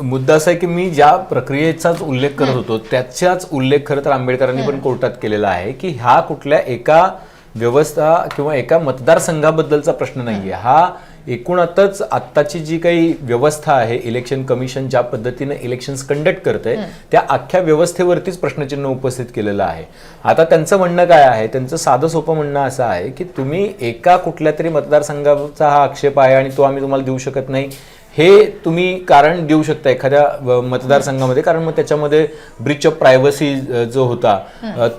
मुद्दा असा आहे की मी ज्या प्रक्रियेचाच उल्लेख करत होतो त्याचाच उल्लेख खरं तर आंबेडकरांनी पण कोर्टात केलेला आहे की हा कुठल्या एका व्यवस्था किंवा एका मतदारसंघाबद्दलचा प्रश्न नाहीये. हा एकूणातच आत्ताची जी काही व्यवस्था आहे इलेक्शन कमिशन ज्या पद्धतीने इलेक्शन्स कंडक्ट करते त्या अख्ख्या व्यवस्थेवरतीच प्रश्नचिन्ह उपस्थित केलेलं आहे. आता त्यांचं म्हणणं काय आहे? त्यांचं साधं सोपं म्हणणं असं आहे की तुम्ही एका कुठल्या तरी मतदारसंघाचा हा आक्षेप आहे आणि तो आम्ही तुम्हाला देऊ शकत नाही. हे तुम्ही कारण देऊ शकता एखाद्या मतदारसंघामध्ये. कारण मग त्याच्यामध्ये ब्रिच ऑफ प्रायव्हसी जो होता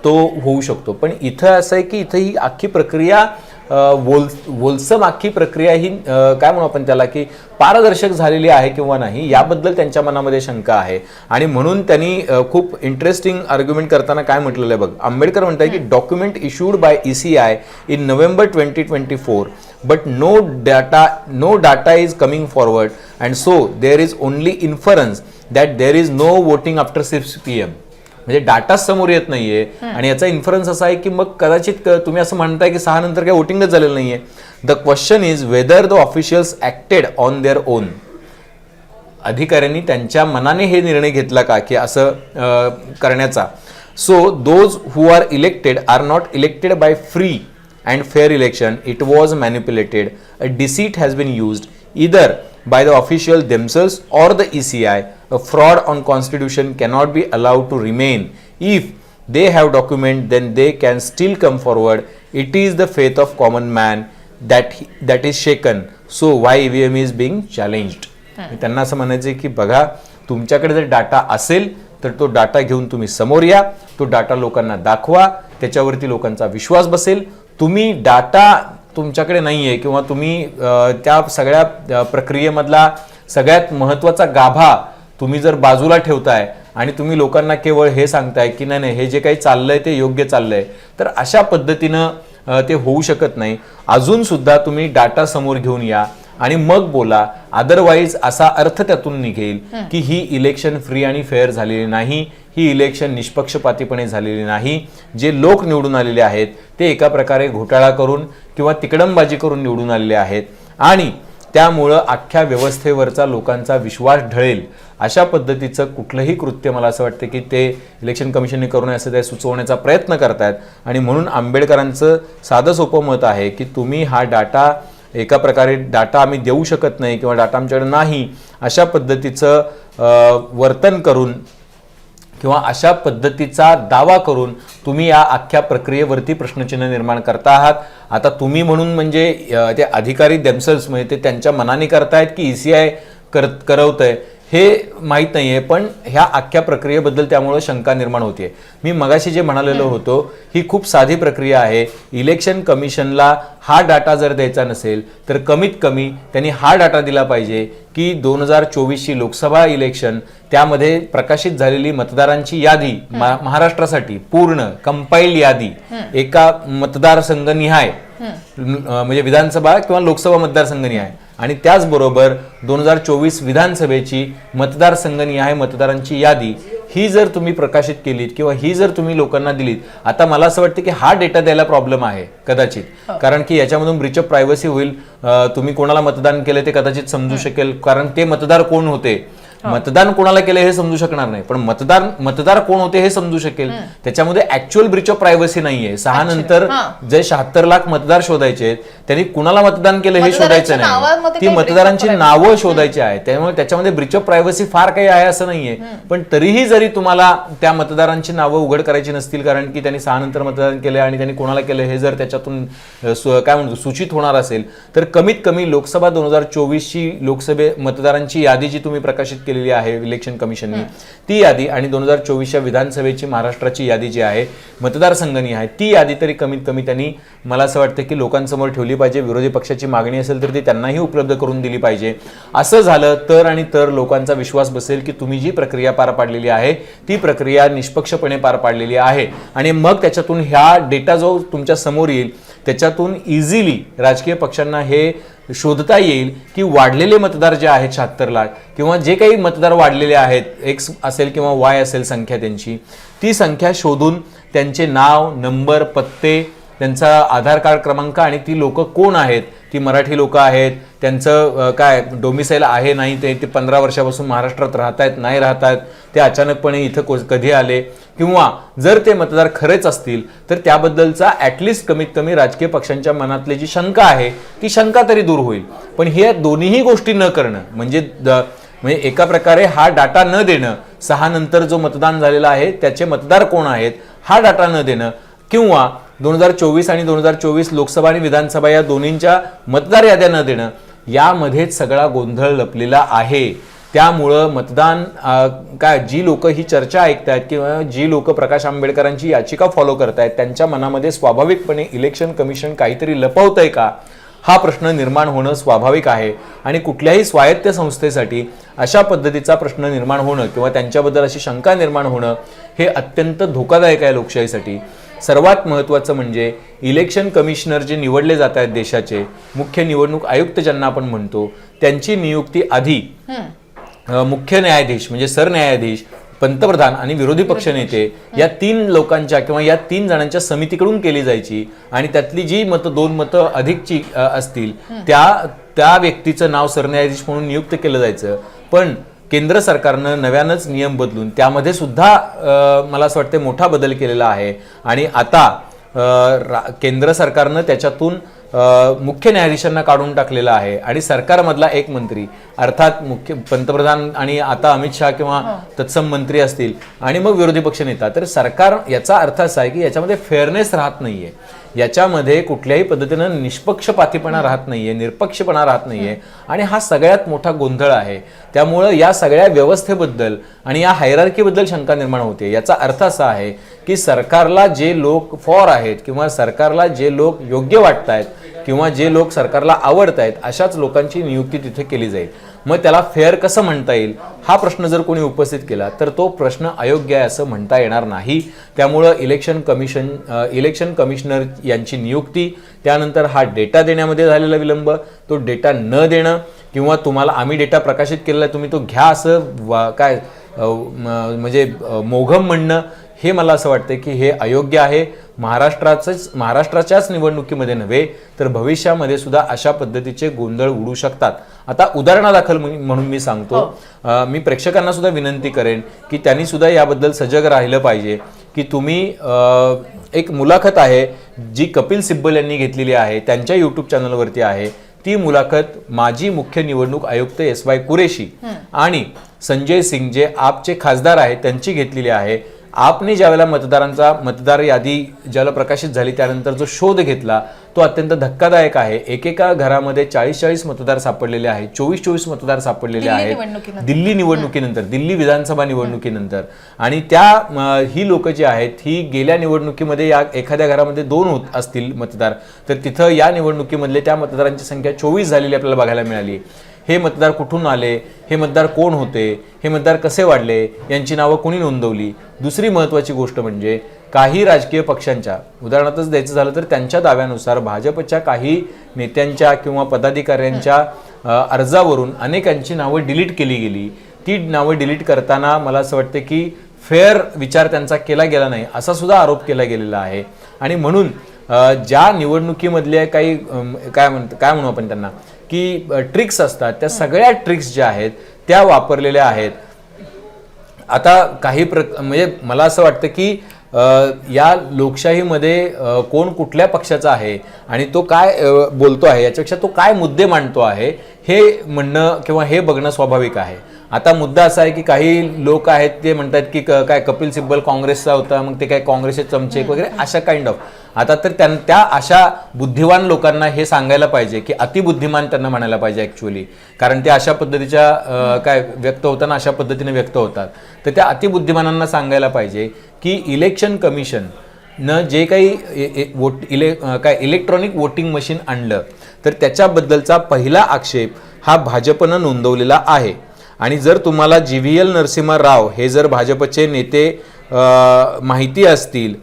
तो होऊ शकतो. पण इथं असं आहे की इथं ही अख्खी प्रक्रिया वोल वोलसम अख्खी प्रक्रिया ही काय म्हणू आपण त्याला की पारदर्शक झालेली आहे किंवा नाही याबद्दल त्यांच्या मनामध्ये शंका आहे. आणि म्हणून त्यांनी खूप इंटरेस्टिंग आर्ग्युमेंट करताना काय म्हटलेलं आहे बघ. आंबेडकर म्हणताय की document issued by E C I in November twenty twenty four but no data no data is coming forward and so there is only inference that there is no voting after six P M म्हणजे data समोर येत नाहीये. आणि याचा inference असा आहे की मग कदाचित तुम्ही असं म्हणताय की सहा नंतर काही वोटिंगच झालेलं नाहीये. The question is whether the officials acted on their own अधिकाऱ्यांनी त्यांच्या मनाने हे निर्णय घेतला का की असं करण्याचा. So those who are elected are not elected by free and fair election it was manipulated a deceit has been used either by the official themselves or the ECI, a fraud on constitution cannot be allowed to remain. If they have document, then they can still come forward. It is the faith of common man that that is shaken. So why EVM is being challenged? त्यांना असं म्हणायचं की बघा तुमच्याकडे जर data असेल तर तो डाटा घेऊन तुम्ही समोर या तो डाटा लोकांना दाखवा त्याच्यावरती लोकांचा विश्वास बसेल तुम्ही डाटा तुमच्याकडे नाही आहे किंवा तुम्ही त्या सगळ्या प्रक्रियेमधला सगळ्यात महत्त्वाचा गाभा तुम्ही जर बाजूला ठेवताय आणि तुम्ही लोकांना केवळ हे सांगताय की नाही नाही हे जे काही चाललंय ते योग्य चाललंय तर अशा पद्धतीनं ते होऊ शकत नाही. अजून सुद्धा तुम्ही डाटा समोर घेऊन या आणि मग बोला. अदरवाईज असा अर्थ त्यातून निघेल की ही इलेक्शन फ्री आणि फेअर झालेली नाही. ही इलेक्शन निष्पक्षपातीपणे झालेली नाही. जे लोक निवडून आलेले आहेत ते एका प्रकारे घोटाळा करून किंवा तिकडमबाजी करून निवडून आलेले आहेत. आणि त्यामुळं अख्ख्या व्यवस्थेवरचा लोकांचा विश्वास ढळेल. अशा पद्धतीचं कुठलंही कृत्य मला असं वाटतं की ते इलेक्शन कमिशनने करू नये असं ते सुचवण्याचा प्रयत्न करतायत. आणि म्हणून आंबेडकरांचं साधं सोपं मत आहे की तुम्ही हा डाटा एका प्रकारे डाटा आम्ही देऊ शकत नाही किंवा डाटा आमच्याकडे नाही अशा पद्धतीचं वर्तन करून किंवा अशा पद्धतीचा दावा करून तुम्ही या अख्ख्या प्रक्रियेवरती प्रश्नचिन्ह निर्माण करता आहात. आता तुम्ही म्हणून म्हणजे ते अधिकारी देमसेल्स म्हणजे ते त्यांच्या मनाने करतायत की E ईसीआय कर करवतंय. हे माहीत नाहीये पण ह्या अख्ख्या प्रक्रियेबद्दल त्यामुळे शंका निर्माण होते मी मगाशी जे म्हणालेलो होतो ही खूप साधी प्रक्रिया आहे. इलेक्शन कमिशनला हा डाटा जर द्यायचा नसेल तर कमीत कमी त्यांनी हा डाटा दिला पाहिजे की दोन हजार चोवीसची लोकसभा इलेक्शन त्यामध्ये प्रकाशित झालेली मतदारांची यादी महाराष्ट्रासाठी पूर्ण कंपाईल्ड यादी एका मतदारसंघनिहाय म्हणजे विधानसभा किंवा लोकसभा मतदारसंघनिहाय आणि त्याचबरोबर दोन हजार चोवीस विधानसभेची मतदारसंघनिहाय मतदारांची यादी. ही जर तुम्ही प्रकाशित केलीत किंवा ही जर तुम्ही लोकांना दिलीत आता मला असं वाटतं की हा डेटा द्यायला प्रॉब्लेम आहे कदाचित. कारण की याच्यामधून ब्रिच ऑफ प्रायव्हसी होईल. तुम्ही कोणाला मतदान केले ते कदाचित समजू शकेल. कारण ते मतदार कोण होते? मतदान कोणाला केलं हे समजू शकणार नाही. पण मतदार मतदार कोण होते हे समजू शकेल. त्याच्यामध्ये ऍक्च्युअल ब्रिच ऑफ प्रायव्हसी नाहीये. सहा नंतर जे शहात्तर लाख मतदार शोधायचे त्यांनी कुणाला मतदान केलं हे शोधायचं नाही. ती मतदारांची नावं शोधायची आहे त्यामुळे त्याच्यामध्ये ब्रिच ऑफ प्रायव्हसी फार काही आहे असं नाहीये. पण तरीही जरी तुम्हाला त्या मतदारांची नावं उघड करायची नसतील कारण की त्यांनी सहा नंतर मतदान केले आणि त्यांनी कोणाला केलं हे जर त्याच्यातून काय म्हणतो सूचित होणार असेल तर कमीत कमी लोकसभा दोन हजार चोवीसची लोकसभे मतदारांची यादी जी तुम्ही प्रकाशित केलेली आहे इलेक्शन कमिशननी ती यादी आणि दोन हजार चोवीसच्या विधानसभेची महाराष्ट्राची यादी जी आहे मतदारसंघनी आहे ती यादी तरी कमीत कमी त्यांनी मला असं वाटतं की लोकांसमोर ठेवली पाहिजे. विरोधी पक्षाची मागणी असेल तर ती त्यांनाही उपलब्ध करून दिली पाहिजे. असं झालं तर आणि तर लोकांचा विश्वास बसेल की तुम्ही जी प्रक्रिया पार पाडलेली आहे ती प्रक्रिया निष्पक्षपणे पार पाडलेली आहे. आणि मग त्याच्यातून ह्या डेटा जो तुमच्यासमोर येईल त्याच्यातून इझिली राजकीय पक्षांना हे शोधता येईल की वाढलेले मतदार जे आहेत शहात्तर लाख किंवा जे काही मतदार वाढलेले आहेत एक्स असेल किंवा वाय असेल संख्या त्यांची ती संख्या शोधून त्यांचे नाव नंबर पत्ते त्यांचा आधार कार्ड क्रमांक आणि ती लोक कोण आहेत? ती मराठी लोक आहेत. त्यांचं काय डोमिसाईल आहे नाही ते ते पंधरा वर्षापासून महाराष्ट्रात राहत आहेत नाही राहत आहेत ते अचानकपणे इथं को- कधी आले? किंवा जर ते मतदार खरेच असतील तर त्याबद्दलचा ॲटलिस्ट कमीत कमी राजकीय पक्षांच्या मनातली जी शंका आहे ती शंका तरी दूर होईल. पण हे दोन्हीही गोष्टी न करणं म्हणजे द- म्हणजे एका प्रकारे हा डाटा न देणं सहा नंतर जो मतदान झालेला आहे त्याचे मतदार कोण आहेत हा डाटा न देणं किंवा दोन हजार चोवीस आणि दोन हजार चोवीस लोकसभा आणि विधानसभा या दोन्हींच्या मतदार याद्या न देणं यामध्येच सगळा गोंधळ लपलेला आहे. त्यामुळं मतदान काय जी लोक ही चर्चा ऐकतायत किंवा जी लोक प्रकाश आंबेडकरांची याचिका फॉलो करतायत त्यांच्या मनामध्ये स्वाभाविकपणे इलेक्शन कमिशन काहीतरी लपवतंय का? हा प्रश्न निर्माण होणं स्वाभाविक आहे. आणि कुठल्याही स्वायत्त संस्थेसाठी अशा पद्धतीचा प्रश्न निर्माण होणं किंवा त्यांच्याबद्दल अशी शंका निर्माण होणं हे अत्यंत धोकादायक आहे लोकशाहीसाठी. सर्वात महत्त्वाचं म्हणजे इलेक्शन कमिशनर जे निवडले जात आहेत देशाचे मुख्य निवडणूक आयुक्त ज्यांना आपण म्हणतो त्यांची नियुक्ती आधी मुख्य न्यायाधीश म्हणजे सरन्यायाधीश पंतप्रधान आणि विरोधी पक्षनेते या तीन लोकांच्या किंवा या तीन जणांच्या समितीकडून केली जायची आणि त्यातली जी मतं दोन मतं अधिकची असतील त्या त्या व्यक्तीचं नाव सरन्यायाधीश म्हणून नियुक्त केलं जायचं. पण केंद्र सरकारनं नव्यानंच नियम बदलून त्यामध्ये सुद्धा मला असं वाटतं मोठा बदल केलेला आहे. आणि आता रा- केंद्र सरकारनं त्याच्यातून मुख्य न्यायाधीशांना काढून टाकलेला आहे. आणि सरकारमधला एक मंत्री अर्थात मुख्य पंतप्रधान आणि आता अमित शहा किंवा तत्सम मंत्री असतील आणि मग विरोधी पक्ष नेता तर सरकार याचा अर्थ असा आहे की याच्यामध्ये फेअरनेस राहत नाहीये. याच्यामध्ये कुठल्याही पद्धतीनं निष्पक्षपातीपणा राहत नाहीये निरपक्षपणा राहत नाहीये. आणि हा सगळ्यात मोठा गोंधळ आहे. त्यामुळं या सगळ्या व्यवस्थेबद्दल आणि या हायरार्कीबद्दल शंका निर्माण होते. याचा अर्थ असा आहे की सरकारला जे लोक फॉर आहेत किंवा सरकारला जे लोक योग्य वाटत आहेत किंवा जे लोक सरकारला आवडत आहेत अशाच लोकांची नियुक्ती तिथे केली जाईल. मग त्याला फेअर कसं म्हणता येईल? हा प्रश्न जर कोणी उपस्थित केला तर तो प्रश्न अयोग्य आहे असं म्हणता येणार नाही. त्यामुळं इलेक्शन कमिशन इलेक्शन कमिशनर यांची नियुक्ती त्यानंतर हा डेटा देण्यामध्ये झालेला विलंब तो डेटा न देणं किंवा तुम्हाला आम्ही डेटा प्रकाशित केलेला आहे तुम्ही तो घ्या असं वा- काय म- म्हणजे मोघम म्हणणं हे मला असं वाटतं की हे अयोग्य आहे. महाराष्ट्राचंच महाराष्ट्राच्याच निवडणुकीमध्ये नव्हे तर भविष्यामध्ये सुद्धा अशा पद्धतीचे गोंधळ उडू शकतात. आता उदाहरणादाखल म्हणून म्हणून मी सांगतो. अ, मी प्रेक्षकांना सुद्धा विनंती करेन की त्यांनी सुद्धा याबद्दल सजग राहिलं पाहिजे की तुम्ही एक मुलाखत आहे जी कपिल सिब्बल यांनी घेतलेली आहे त्यांच्या यूट्यूब चॅनलवरती आहे. ती मुलाखत माजी मुख्य निवडणूक आयुक्त एस वाय कुरेशी आणि संजय सिंग जे आपचे खासदार आहेत त्यांची घेतलेली आहे. आपने ज्यावेळेला मतदारांचा मतदार यादी ज्यावेळेला प्रकाशित झाली त्यानंतर जो शोध घेतला तो अत्यंत धक्कादायक आहे. एकेका घरामध्ये चाळीस चाळीस मतदार सापडलेले आहेत चोवीस चोवीस मतदार सापडलेले आहेत. दिल्ली निवडणुकीनंतर दिल्ली विधानसभा निवडणुकीनंतर. आणि त्या ही लोक जी आहेत ही गेल्या निवडणुकीमध्ये या एखाद्या घरामध्ये दोन होत असतील मतदार तर तिथं या निवडणुकीमधले त्या मतदारांची संख्या चोवीस झालेली आपल्याला बघायला मिळाली. हे मतदार कुठून आले? हे मतदार कोण होते? हे मतदार कसे वाढले? यांची नावं कोणी नोंदवली? दुसरी महत्त्वाची गोष्ट म्हणजे काही राजकीय पक्षांच्या उदाहरणार्थ द्यायचं झालं तर त्यांच्या दाव्यानुसार भाजपच्या काही नेत्यांच्या किंवा पदाधिकाऱ्यांच्या अर्जावरून अनेकांची नावं डिलीट केली गेली. ती नावं डिलीट करताना मला असं वाटतं की फेअर विचार त्यांचा केला गेला नाही असा सुद्धा आरोप केला गेलेला आहे. आणि म्हणून ज्या निवडणुकीमधल्या काही काय म्हणत काय म्हणू आपण त्यांना? की ट्रिक्स असतात. त्या सगळ्या ट्रिक्स ज्या आहेत त्या वापरलेल्या आहेत. आता काही प्र म्हणजे मला असं वाटतं की या लोकशाहीमध्ये कोण कुठल्या पक्षाचा आहे आणि तो काय बोलतो आहे याच्यापेक्षा तो काय मुद्दे मांडतो आहे हे म्हणणं किंवा हे बघणं स्वाभाविक आहे. आता मुद्दा असा आहे की काही लोक आहेत ते म्हणतात की क- काय कपिल सिब्बल काँग्रेसचा होता मग ते काय काँग्रेसचे चमचे वगैरे अशा काइंड ऑफ आता तर त्यां त्या अशा बुद्धिवान लोकांना हे सांगायला पाहिजे की अतिबुद्धिमान त्यांना म्हणायला पाहिजे ऍक्च्युअली कारण ते अशा पद्धतीच्या काय व्यक्त होताना अशा पद्धतीने व्यक्त होतात. तर त्या अतिबुद्धिमानांना सांगायला पाहिजे की इलेक्शन कमिशन न जे काही वोट इले काय इलेक्ट्रॉनिक वोटिंग मशीन आणलं तर त्याच्याबद्दलचा पहिला आक्षेप हा भाजपनं नोंदवलेला आहे. आणि जर तुम्हाला G V L Narasimha Rao हे जर भाजपचे नेते माहिती असतील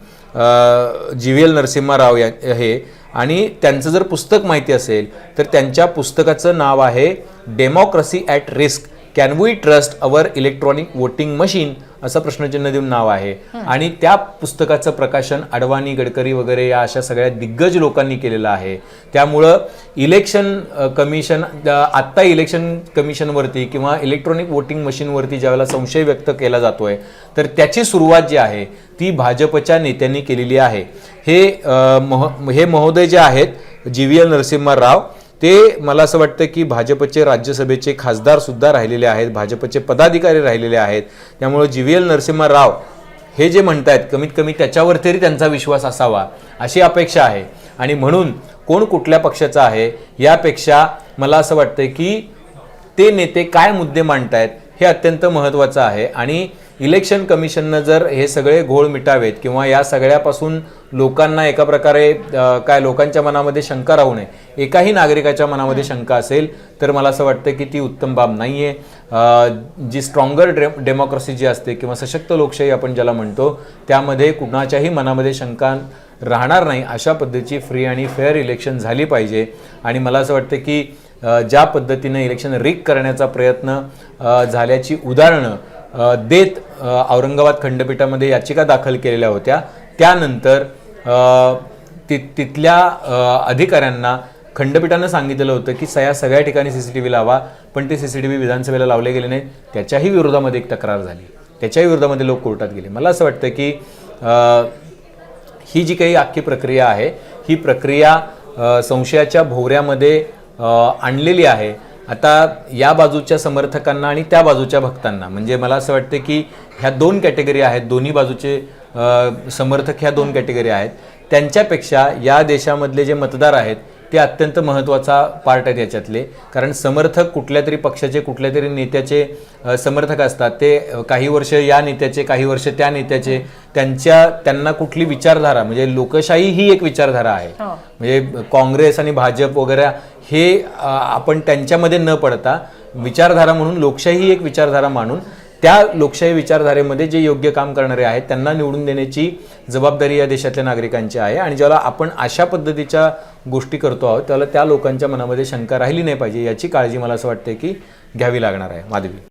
G V L Narasimha Rao या हे आणि त्यांचं जर पुस्तक माहिती असेल तर त्यांच्या पुस्तकाचं नाव आहे democracy at risk. Can we trust our electronic voting machine असं प्रश्नचिन्ह देऊन नाव आहे. आणि त्या पुस्तकाचं प्रकाशन अडवाणी गडकरी वगैरे या अशा सगळ्या दिग्गज लोकांनी केलेलं आहे. त्यामुळं इलेक्शन कमिशन आत्ता इलेक्शन कमिशनवरती किंवा इलेक्ट्रॉनिक वोटिंग मशीनवरती ज्यावेळेला संशय व्यक्त केला जातोय तर त्याची सुरुवात जी आहे ती भाजपच्या नेत्यांनी केलेली आहे. हे मह हे महोदय जे आहेत G V L Narasimha Rao ते मला असं वाटतं की भाजपचे राज्यसभेचे खासदार सुद्धा राहिलेले आहेत भाजपचे पदाधिकारी राहिलेले आहेत. त्यामुळे G V L Narasimha Rao हे जे म्हणतायत कमीत कमी त्याच्यावर तरी त्यांचा विश्वास असावा अशी अपेक्षा आहे. आणि म्हणून कोण कुठल्या पक्षाचा आहे यापेक्षा मला असं वाटतं की ते नेते काय मुद्दे मांडतायत हे अत्यंत महत्त्वाचं आहे. आणि इलेक्शन कमिशननं जर हे सगळे घोळ मिटावेत किंवा या सगळ्यापासून लोकांना एका प्रकारे काय लोकांच्या मनामध्ये शंका राहू नये एकाही नागरिकाच्या मनामध्ये शंका असेल तर मला असं वाटतं की ती उत्तम बाब नाही आहे जी स्ट्रॉंगर डे डेमोक्रेसी जी असते किंवा सशक्त लोकशाही आपण ज्याला म्हणतो त्यामध्ये कुणाच्याही मनामध्ये शंका राहणार नाही. अशा पद्धतीची फ्री आणि फेअर इलेक्शन झाली पाहिजे. आणि मला असं वाटतं की ज्या पद्धतीनं इलेक्शन रिक करण्याचा प्रयत्न झाल्याची उदाहरणं देत औरंगाबाद खंडपीठामध्ये याचिका दाखल केलेल्या होत्या. त्यानंतर ति तिथल्या अधिकाऱ्यांना खंडपीठानं सांगितलेलं होतं की सया सगळ्या ठिकाणी सी सी टी व्ही लावा पण ते सी सी टी व्ही विधानसभेला लावले गेले नाहीत. त्याच्याही विरोधामध्ये एक तक्रार झाली. त्याच्याही विरोधामध्ये लोक कोर्टात गेले. मला असं वाटतं की ही जी काही अख्खी प्रक्रिया आहे ही प्रक्रिया संशयाच्या भोवऱ्यामध्ये आणलेली आहे. आता या बाजूच्या समर्थकांना आणि त्या बाजूच्या भक्तांना म्हणजे मला असं वाटतं की ह्या दोन कॅटेगरी आहेत दोन्ही बाजूचे समर्थक ह्या दोन कॅटेगरी आहेत. त्यांच्यापेक्षा या देशामधले जे मतदार आहेत ते अत्यंत महत्त्वाचा पार्ट आहेत याच्यातले. कारण समर्थक कुठल्या तरी पक्षाचे कुठल्या तरी नेत्याचे समर्थक असतात. ते काही वर्ष या नेत्याचे काही वर्ष त्या नेत्याचे. त्यांच्या त्यांना कुठली विचारधारा म्हणजे लोकशाही ही एक विचारधारा आहे. हो. म्हणजे काँग्रेस आणि भाजप वगैरे हे आपण त्यांच्यामध्ये न पडता विचारधारा म्हणून लोकशाही ही एक विचारधारा मानून त्या लोकशाही विचारधारेमध्ये जे योग्य काम करणारे आहेत त्यांना निवडून देण्याची जबाबदारी या देशातल्या नागरिकांची आहे. आणि ज्याला आपण अशा पद्धतीच्या गोष्टी करतो आहोत त्याला त्या लोकांच्या मनामध्ये शंका राहिली नाही पाहिजे याची काळजी मला असं वाटते की घ्यावी लागणार आहे. माधवी.